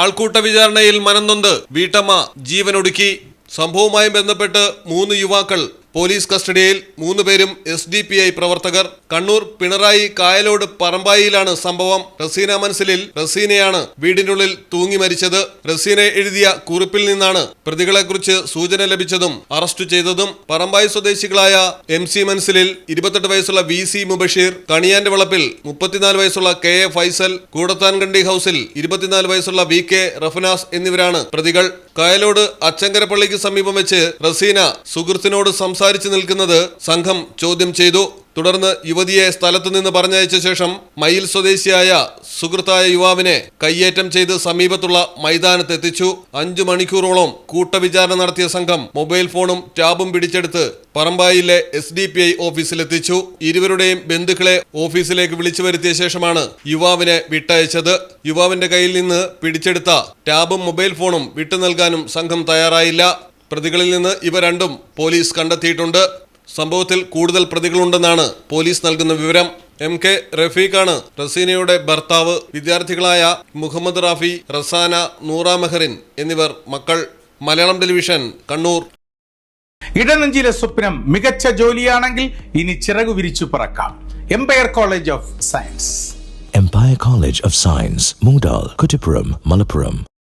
ആൾക്കൂട്ട വിചാരണയിൽ മനംനൊന്ത് വീട്ടമ്മ ജീവനൊടുക്കി. സംഭവവുമായി ബന്ധപ്പെട്ട് മൂന്ന് യുവാക്കൾ പോലീസ് കസ്റ്റഡിയിൽ മൂന്ന് പേരും എസ് ഡി പി ഐ പ്രവർത്തകർ. കണ്ണൂർ പിണറായി കായലോട് പറമ്പായിലാണ് സംഭവം. റസീന മനസ്സിലിൽ റസീനയാണ് വീടിനുള്ളിൽ തൂങ്ങി മരിച്ചത്. റസീന എഴുതിയ കുറിപ്പിൽ നിന്നാണ് പ്രതികളെക്കുറിച്ച് സൂചന ലഭിച്ചതും അറസ്റ്റ് ചെയ്തതും. പറമ്പായി സ്വദേശികളായ എം സി മനസ്സിലിൽ ഇരുപത്തെട്ട് വയസ്സുള്ള വി സി മുബഷീർ കണിയാന്റെ വളപ്പിൽ മുപ്പത്തിനാല് വയസ്സുള്ള കെ എ ഫൈസൽ കൂടത്താൻകണ്ടി ഹൌസിൽ ഇരുപത്തിനാല് വയസ്സുള്ള വി കെ റഫനാസ് എന്നിവരാണ് പ്രതികൾ. കായലോട് അച്ചങ്കരപ്പള്ളിക്ക് സമീപം വെച്ച് റസീന സുഹൃത്തിനോട് സംസാരിച്ചു നിൽക്കുന്നത് സംഘം ചോദ്യം ചെയ്തു. തുടർന്ന് യുവതിയെ സ്ഥലത്തു നിന്ന് പറഞ്ഞയച്ച ശേഷം മയിൽ സ്വദേശിയായ സുഹൃത്തായ യുവാവിനെ കയ്യേറ്റം ചെയ്ത് സമീപത്തുള്ള മൈതാനത്ത് എത്തിച്ചു അഞ്ചു മണിക്കൂറോളം കൂട്ടവിചാരണ നടത്തിയ സംഘം മൊബൈൽ ഫോണും ടാബും പിടിച്ചെടുത്ത് പറമ്പായിലെ എസ് ഡി പി ഐ ഓഫീസിലെത്തിച്ചു. ഇരുവരുടെയും ബന്ധുക്കളെ ഓഫീസിലേക്ക് വിളിച്ചു വരുത്തിയ ശേഷമാണ് യുവാവിനെ വിട്ടയച്ചത്. യുവാവിന്റെ കയ്യിൽ നിന്ന് പിടിച്ചെടുത്ത ടാബും മൊബൈൽ ഫോണും വിട്ടു നൽകാനും സംഘം തയ്യാറായില്ല. പ്രതികളിൽ നിന്ന് ഇവ രണ്ടും പോലീസ് കണ്ടെത്തിയിട്ടുണ്ട്. സംഭവത്തിൽ കൂടുതൽ പ്രതികളുണ്ടെന്നാണ് പോലീസ് നൽകുന്ന വിവരം. എം കെ റഫീഖാണ് റസീനയുടെ ഭർത്താവ് വിദ്യാർത്ഥികളായ മുഹമ്മദ് റാഫി റസാന നൂറ മെഹറിൻ എന്നിവർ മക്കൾ. മലയാളം ടെലിവിഷൻ കണ്ണൂർ. ഇടനഞ്ചിലെ സ്വപ്നം മികച്ച ജോലിയാണെങ്കിൽ ഇനി ചിറകു വിരിച്ചു പറക്കാം. Empire College of Science Empire College of Science Moondal, Kuttipuram, Malappuram.